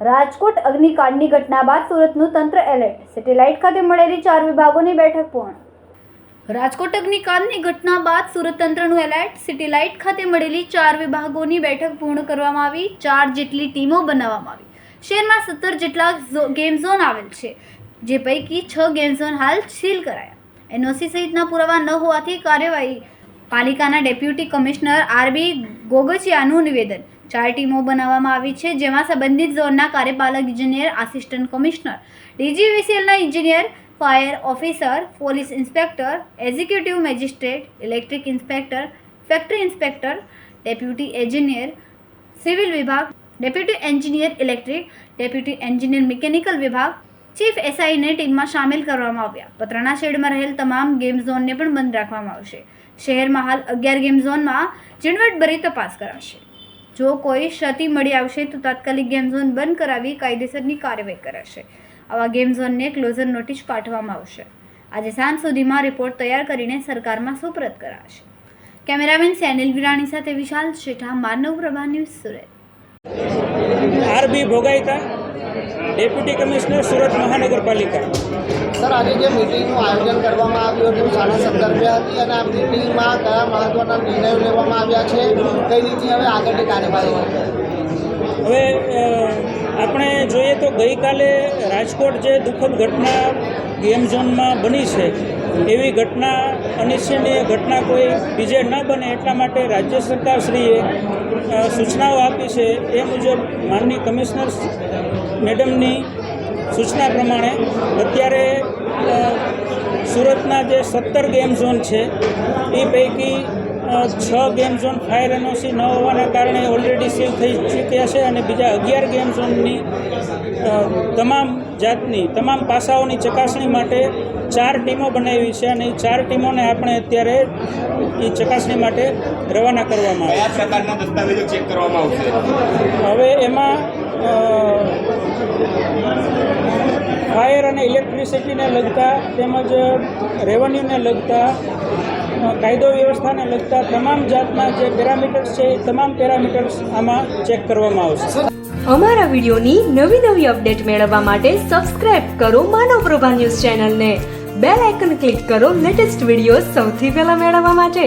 રાજકોટ અગ્નિકાંડની ઘટના બાદ સુરતનું તંત્ર એલર્ટ. સેટેલાઇટ ખાતે મળેલી ચાર વિભાગોની બેઠક પૂર્ણ. રાજકોટ અગ્નિકાંડની ઘટના બાદ સુરત તંત્રનું એલર્ટ. સેટેલાઇટ ખાતે મળેલી ચાર વિભાગોની બેઠક પૂર્ણ કરવામાં આવી. ચાર જેટલી ટીમો બનાવવામાં આવી. શહેરમાં સત્તર જેટલા ગેમ ઝોન આવેલ છે, જે પૈકી છ ગેમ ઝોન હાલ સીલ કરાયા. એનઓસી સહિતના પુરાવા ન હોવાથી કાર્યવાહી પાલિકાના ડેપ્યુટી કમિશનર આરબી ગોગચિયાનું નિવેદન. ચાર ટીમો બનાવવામાં આવી છે, જેમાં સંબંધિત ઝોનના કાર્યપાલક ઇજનેર, આસિસ્ટન્ટ કમિશનર, ડીજીવીસીએલના ઇજનેર, fire officer, police inspector, executive magistrate, electric inspector, factory inspector, deputy engineer, civil વિભાગ, deputy engineer electric, deputy engineer mechanical વિભાગ ચીફ એસઆઈને ટીમમાં સામેલ કરવામાં આવ્યા. પતરાના શેડમાં રહેલ તમામ ગેમ ઝોનને પણ બંધ રાખવામાં આવશે. શહેરમાં હાલ અગિયાર ગેમ ઝોનમાં ઝીણવટભરી તપાસ કરાશે. જો કોઈ ક્ષતિ મળી આવશે તો તાત્કાલિક ગેમ ઝોન બંધ કરાવી કાયદેસરની કાર્યવાહી કરાશે. આવા ગેમ ઝોનને ક્લોઝર નોટિસ પાઠવવામાં આવશે. આજે સાંજ સુધીમાં રિપોર્ટ તૈયાર કરીને સરકારમાં સુપ્રત કરાશે. કેમેરામેન સેનિલ વિરાણી સાથે Vishal Shetha, Manav Prabha news Surat. RB Bhogaita deputy commissioner Surat મહાનગરપાલિકા. સર આજે જે મિટિંગનું આયોજન કરવામાં આવ્યું હતું શાળા સંદર્ભે હતી અને આ મિટિંગમાં કયા મહત્વના નિર્ણયો લેવામાં આવ્યા છે કઈ રીતની હવે આગળની કાર્યવાહી? હવે આપણે જોઈએ તો ગઈકાલે રાજકોટ જે દુઃખદ ઘટના ગેમ ઝોનમાં બની છે, એવી ઘટના અનિચ્છનીય ઘટના કોઈ બીજે ન બને એટલા માટે રાજ્ય સરકારશ્રીએ સૂચનાઓ આપી છે. એ મુજબ માનની કમિશનર મેડમની સૂચના પ્રમાણે અત્યારે સુરતના જે સત્તર ગેમ ઝોન છે એ પૈકી છ ગેમ ઝોન ફાયર એનઓસી ન હોવાના કારણે ઓલરેડી સીલ થઈ ચૂક્યા છે અને બીજા અગિયાર ગેમ ઝોનની તમામ જાતની તમામ પાસાઓની ચકાસણી માટે ચાર ટીમો બનાવી છે અને એ ચાર ટીમોને આપણે અત્યારે એ ચકાસણી માટે રવાના કરવામાં આવે હવે એમાં ફાયર અને ઇલેક્ટ્રિસિટીને લગતા તેમજ રેવન્યુને લગતા કાયદો વ્યવસ્થાને લગતા તમામ જાતના જે પેરામીટર્સ છે એ તમામ પેરામીટર્સ આમાં ચેક કરવામાં આવશે. અમારા વિડીયોની નવી નવી અપડેટ મેળવવા માટે સબસ્ક્રાઇબ કરો માનવ પ્રભા ન્યૂઝ ચેનલને. બેલ આઇકન ક્લિક કરો લેટેસ્ટ વીડિયો સૌથી પહેલા મેળવવા માટે.